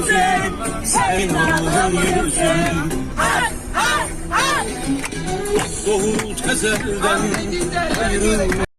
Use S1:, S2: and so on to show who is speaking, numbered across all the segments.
S1: gelecek Senin aldın yüzüm Doğu tezelden ayrılma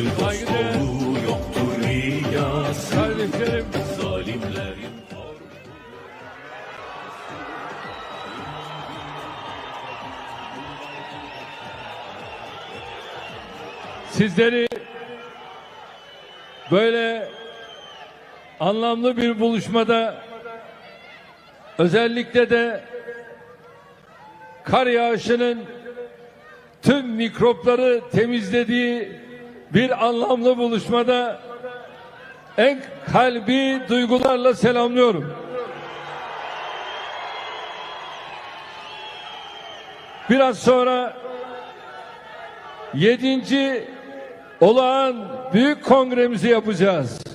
S2: Sözün dost olduğu yoktur riyası
S3: Kardeşlerim,
S2: Zalimlerin
S3: sizleri böyle anlamlı bir buluşmada özellikle de kar yağışının tüm mikropları temizlediği bir anlamlı buluşmada en kalbi duygularla selamlıyorum. Biraz sonra 7. olağan büyük kongremizi yapacağız.